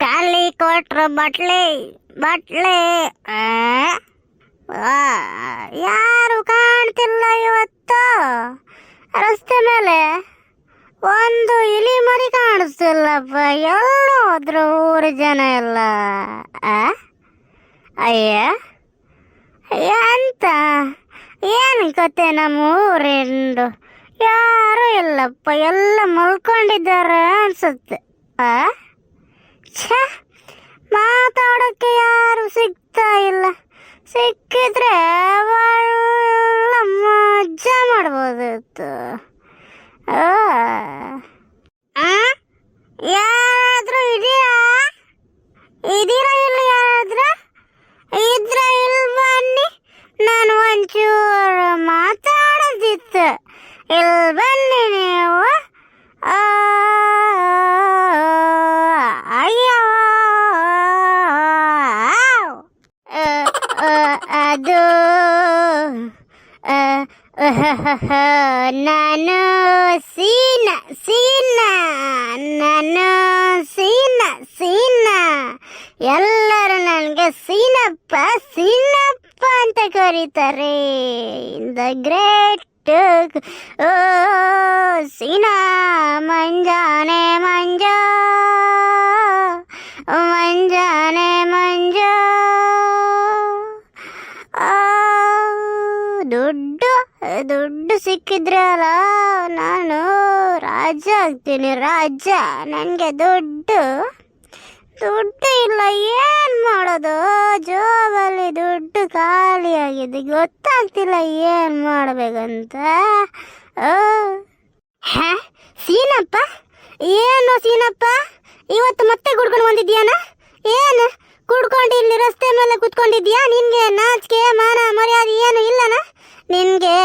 ಖಾಲಿ ಕೊಟ್ರು ಬಟ್ಲಿ ಬಟ್ಲಿ ಯಾರು ಕಾಣ್ತಿಲ್ಲ ಇವತ್ತು? ರಸ್ತೆ ಮೇಲೆ ಒಂದು ಇಲಿ ಮರಿ ಕಾಣಿಸ್ತಿಲ್ಲಪ್ಪ. ಎಲ್ಲೋ ಹೋದ್ರು ಊರ ಜನ ಎಲ್ಲ? ಅಯ್ಯ ಅಂತ ಏನು ಕತೆ ನಮ್ಮ ಊರಿಂದು? ಯಾರು ಇಲ್ಲಪ್ಪ ಎಲ್ಲ ಮಲ್ಕೊಂಡಿದ್ದಾರೆ ಅನ್ಸುತ್ತೆ. ಆ? ಯಾರು ಸಿಗ್ತಾ ಇಲ್ಲ. ಸಿಕ್ಕಿದ್ರೆ ಒಳ್ಳೆ ಮಜಾ ಮಾಡ್ಬೋದಿತ್ತು? ಯಾರಾದ್ರೂ ಇದೆಯಾ ಇದೀರಾ ಇಲ್ಲ ಯಾರಾದ್ರೂ? ಇದ್ರ ಇಲ್ಲಿ ಬನ್ನಿ. ನಾನು ಒಂಚೂರು ಇಲ್ಲಿ ಬನ್ನಿ ನೀವು ಆ, ಅಯ್ಯೋ ಆ, ಆ, ಅದು ಆ, ಅಹಹಹ, ನಾನು ಸೀನ ಸೀನ ನಾನು ಸೀನ ಸೀನ ಎಲ್ಲರೂ ನನಗೆ ಸೀನಪ್ಪ ಸೀನಪ್ಪ ಅಂತ ಕರೀತಾರೆ ದ ಗ್ರೇಟ್ ಓ ಸೀನಾ ಮಂಜಾನೆ ಮಂಜ ಮಂಜಾನೆ ಮಂಜ ಆ, ದುಡ್ಡು ದುಡ್ಡು ಸಿಕ್ಕಿದ್ರೆ ಅಲ್ಲ ನಾನು ರಾಜ ಆಗ್ತೀನಿ ರಾಜ ನನಗೆ ದುಡ್ಡು ದುಡ್ಡು ಇಲ್ಲ, ಏನು ಮಾಡೋದು? ಜೋಬಲ್ಲಿ ದುಡ್ಡು ಖಾಲಿ ಆಗಿದೆ. ಗೊತ್ತಾಗ್ತಿಲ್ಲ ಏನು ಮಾಡ್ಬೇಕಂತ. ಸೀನಪ್ಪ? ಏನು ಸೀನಪ್ಪ? ಇವತ್ತು ಮತ್ತೆ ಕುಡ್ಕೊಂಡು ಬಂದಿದ್ಯಾನ ಏನು? ಕುಡ್ಕೊಂಡು ಇಲ್ಲಿ ರಸ್ತೆ ಮೇಲೆ ಕುತ್ಕೊಂಡಿದ್ಯಾ ನಿನ್ಗೆ ನಾಚಿಕೆ, ಮಾನ, ಮರ್ಯಾದೆ ಏನು ಇಲ್ಲನ? ನಿನ್ಗೆ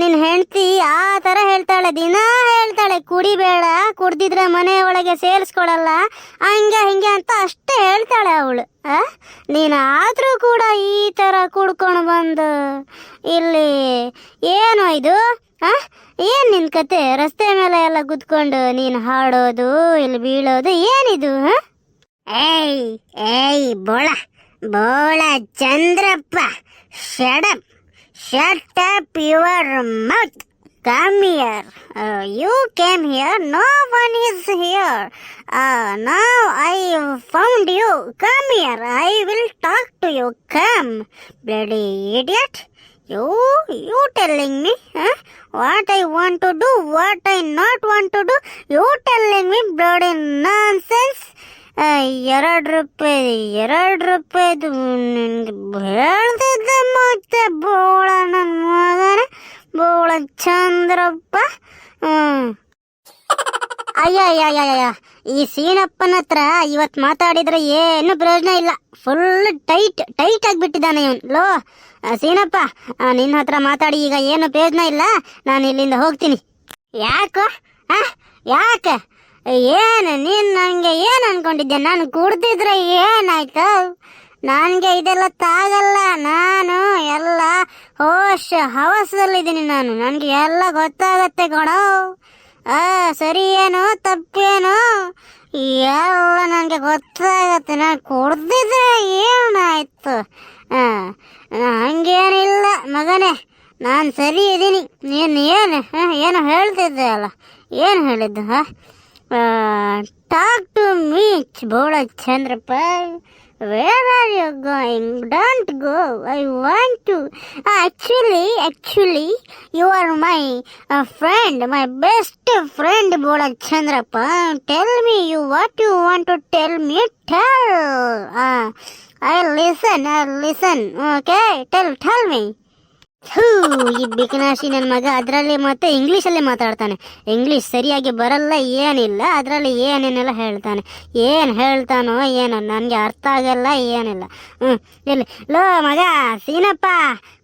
ನಿನ್ನ ಹೆಂಡತಿ ಆ ಥರ ಹೇಳ್ತಾಳೆ ದಿನ ಕುಡಿಬೇಡ, ಕುಡ್ದಿದ್ರೆ ಮನೆ ಒಳಗೆ ಸೇರಿಸ್ಕೊಳಲ್ಲ ಹಂಗೆ, ಹಿಂಗೆ ಅಂತ ಅಷ್ಟೇ ಹೇಳ್ತಾಳೆ ಅವಳು. ನೀನು ಆದರೂ ಕೂಡ ಈ ಥರ ಕುಡ್ಕೊಂಡು ಬಂದು ಇಲ್ಲಿ ಏನು ಇದು? ಆ? ಏನು ನಿನ್ನ ಕತೆ? ರಸ್ತೆ ಮೇಲೆ ಎಲ್ಲ ಕುತ್ಕೊಂಡು ನೀನು ಹಾಡೋದು, ಇಲ್ಲಿ ಬೀಳೋದು ಏನಿದು ಹಾಂ ಏಯ್ ಏಯ್, ಬೋಳ. ಬೋಳ Chandrappa. Shut up shut up your mouth Come here you came here no one is here now I found you come here I will talk to you come bloody idiot You, you telling me, huh? What I want to do, what I not want to do, you telling me bloody nonsense. ಆ, ಎರಡು ರೂಪಾಯಿ ಎರಡು ರೂಪಾಯಿದು ನಿನ್ಗೆ ಹೇಳ್ತಿದ್ದೆ ಮತ್ತೆ ಚಂದ್ರಪ್ಪ? ಹ್ಮ್. ಅಯ್ಯ ಈ ಸೀನಪ್ಪನ ಹತ್ರ ಇವತ್ತು ಮಾತಾಡಿದ್ರೆ ಏನು ಪ್ರಯೋಜನ ಇಲ್ಲ. ಫುಲ್ ಟೈಟ್ ಟೈಟ್ ಆಗಿಬಿಟ್ಟಿದ್ದಾನೆ ಇವನು. ಲೋ ಸೀನಪ್ಪ ನಿನ್ನ ಹತ್ರ ಮಾತಾಡಿ ಈಗ ಏನು ಪ್ರಯೋಜನ ಇಲ್ಲ. ನಾನು ಇಲ್ಲಿಂದ ಹೋಗ್ತೀನಿ. ಯಾಕೋ? ಆ ಯಾಕೆ? ಏನು, ನೀನು ನನಗೆ ಏನು ಅನ್ಕೊಂಡಿದ್ದೆ? ನಾನು ಕುಡ್ದಿದ್ರೆ ಏನಾಯ್ತು? ನನಗೆ ಇದೆಲ್ಲ ತಾಗಲ್ಲ ನಾನು ಎಲ್ಲ ಹೋಶ ಹವಸದಲ್ಲಿದ್ದೀನಿ ನಾನು. ನನಗೆ ಎಲ್ಲ ಗೊತ್ತಾಗತ್ತೆ ಕಣೋ ಆ ಸರಿ ಏನು ತಪ್ಪೇನು ಎಲ್ಲ ನನಗೆ ಗೊತ್ತಾಗತ್ತೆ. ನಾನು ಕುಡ್ದಿದ್ರೆ ಏನಾಯ್ತು ಆ, ಹಂಗೇನಿಲ್ಲ ಮಗನೇ ನಾನು ಸರಿ ಇದ್ದೀನಿ ನೀನು ಏನು ಏನು ಹೇಳ್ತಿದ್ದೆ ಅಲ್ಲ? ಏನು ಹೇಳಿದ್ದು ಹಾಂ talk to me ಬೋಳ Chandrappa Where are you going? Don't go. I want to. Actually, actually, you are my uh, friend, my best friend, Bola Chandrapa. Tell me you what you want to tell me. Tell. Uh, I'll listen. I'll listen. Okay. Tell. Tell me. ಈ ಬಿಕನಾಶಿ ನನ್ನ ಮಗ ಅದರಲ್ಲಿ ಮತ್ತೆ ಇಂಗ್ಲೀಷಲ್ಲಿ ಮಾತಾಡ್ತಾನೆ. English ಸರಿಯಾಗಿ ಬರಲ್ಲ, ಏನಿಲ್ಲ, ಅದರಲ್ಲಿ ಏನೇನೆಲ್ಲ ಹೇಳ್ತಾನೆ. ಏನು ಹೇಳ್ತಾನೋ ಏನೋ, ನನಗೆ ಅರ್ಥ ಆಗಲ್ಲ, ಏನಿಲ್ಲ. ಹ್ಞೂ ಇಲ್ಲಿ, ಲೋ ಮಗ, ಸೀನಪ್ಪ,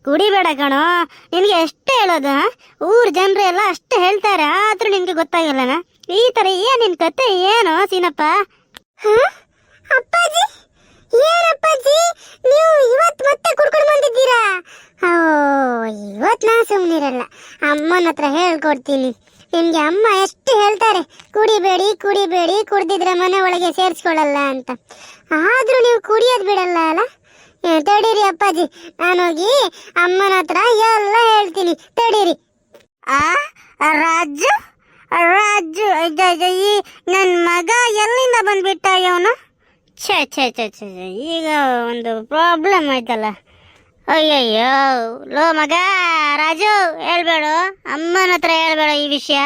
ಕುಡಿಬೇಡ ಕಣೋ. ನಿನಗೆ ಎಷ್ಟು ಹೇಳೋದು ಊರ್ ಜನರು ಎಲ್ಲ ಅಷ್ಟು ಹೇಳ್ತಾರೆ, ಆದರೂ ನಿನಗೆ ಗೊತ್ತಾಗಲ್ಲನ? ಈ ಥರ ಏನು ನಿನ್ನ ಕತೆ, ಏನು, ಸೀನಪ್ಪ? ಅಪ್ಪಾಜಿ? ಏನಪ್ಪಾಜಿ? ನೀವು ಇವತ್ತು ಮತ್ತೆ ಕುಡ್ಕೊಂಡು ಬಂದಿದ್ದೀರಾ? ಓ ಇವತ್ತು ನಾನು ಸುಮ್ಮನಿರಲ್ಲ ಅಮ್ಮನ ಹತ್ರ ಹೇಳ್ಕೊಡ್ತೀನಿ. ನಿಮಗೆ ಅಮ್ಮ ಎಷ್ಟು ಹೇಳ್ತಾರೆ? ಕುಡಿಬೇಡಿ ಕುಡಿಬೇಡಿ, ಕುಡಿದಿದ್ರೆ ಮನೆ ಒಳಗೆ ಸೇರಿಸ್ಕೊಳ್ಳಲ್ಲ ಅಂತ. ಆದ್ರೂ ನೀವು ಕುಡಿಯೋದು ಬಿಡಲ್ಲ ಅಲ್ಲ? ತಡೀರಿ ಅಪ್ಪಾಜಿ. ನಾನೋಗಿ ಅಮ್ಮನ ಹತ್ರ ಎಲ್ಲ ಹೇಳ್ತೀನಿ. ತಡೀರಿ. ಆ, ರಾಜು? ರಾಜು ಈ ನನ್ನ ಮಗ ಎಲ್ಲಿಂದ ಬಂದ್ಬಿಟ್ಟ ಇವನು ಛೇ ಛೇ ಛೇ ಛೇ ಈಗ ಒಂದು ಪ್ರಾಬ್ಲಮ್ ಆಯ್ತಲ್ಲ. ಅಯ್ಯಯ್ಯೋ, ಲೋ ಮಗ, ರಾಜು, ಹೇಳ್ಬೇಡು. ಅಮ್ಮನ ಹತ್ರ ಹೇಳ್ಬೇಡ ಈ ವಿಷಯ.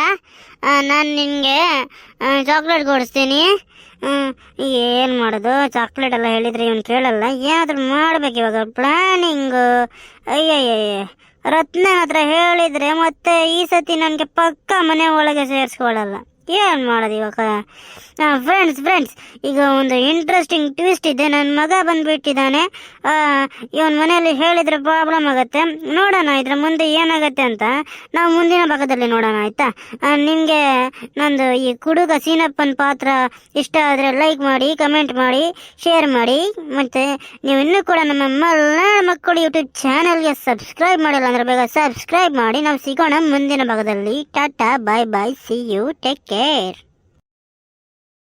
ನಾನು ನಿನಗೆ ಚಾಕ್ಲೇಟ್ ಕೊಡಿಸ್ತೀನಿ. ಏನು ಮಾಡೋದು? ಚಾಕ್ಲೇಟ್ ಎಲ್ಲ ಹೇಳಿದ್ರೆ ಇವನು ಕೇಳಲ್ಲ. ಏನಾದರೂ ಮಾಡ್ಬೇಕು ಇವಾಗ ಪ್ಲಾನಿಂಗು ಅಯ್ಯಯ್ಯಯ್ಯ, ರತ್ನ ಹತ್ರ ಹೇಳಿದ್ರೆ ಮತ್ತೆ ಈ ಸತಿ ನನಗೆ ಪಕ್ಕ ಮನೆ ಒಳಗೆ ಸೇರಿಸ್ಕೊಳ್ಳಲ್ಲ ಏನು ಮಾಡೋದು ಇವಾಗ? ಫ್ರೆಂಡ್ಸ್ ಫ್ರೆಂಡ್ಸ್ ಈಗ ಒಂದು ಇಂಟ್ರೆಸ್ಟಿಂಗ್ ಟ್ವಿಸ್ಟ್ ಇದೆ. ನನ್ನ ಮಗ ಬಂದ್ಬಿಟ್ಟಿದ್ದಾನೆ. ಇವನ್ ಮನೆಯಲ್ಲಿ ಹೇಳಿದ್ರೆ ಪ್ರಾಬ್ಲಮ್ ಆಗುತ್ತೆ. ನೋಡೋಣ, ಇದ್ರ ಮುಂದೆ ಏನಾಗುತ್ತೆ ಅಂತ ನಾವು ಮುಂದಿನ ಭಾಗದಲ್ಲಿ ನೋಡೋಣ, ಆಯ್ತಾ? ನಿಮಗೆ ನಂದು ಈ ಕುಡುಗ ಸೀನಪ್ಪನ ಪಾತ್ರ ಇಷ್ಟ ಆದರೆ ಲೈಕ್ ಮಾಡಿ ಕಮೆಂಟ್ ಮಾಡಿ ಶೇರ್ ಮಾಡಿ. ಮತ್ತೆ ನೀವು ಇನ್ನೂ ಕೂಡ ನಮ್ಮ ಮಲ್ನಾಡ್ ಮಕ್ಕಳು ಯೂಟ್ಯೂಬ್ ಚಾನಲ್ಗೆ ಸಬ್ಸ್ಕ್ರೈಬ್ ಮಾಡಿಲ್ಲ ಅಂದ್ರೆ ಬೇಗ ಸಬ್ಸ್ಕ್ರೈಬ್ ಮಾಡಿ. ನಾವು ಸಿಗೋಣ ಮುಂದಿನ ಭಾಗದಲ್ಲಿ. Tata bye bye see you take care scared.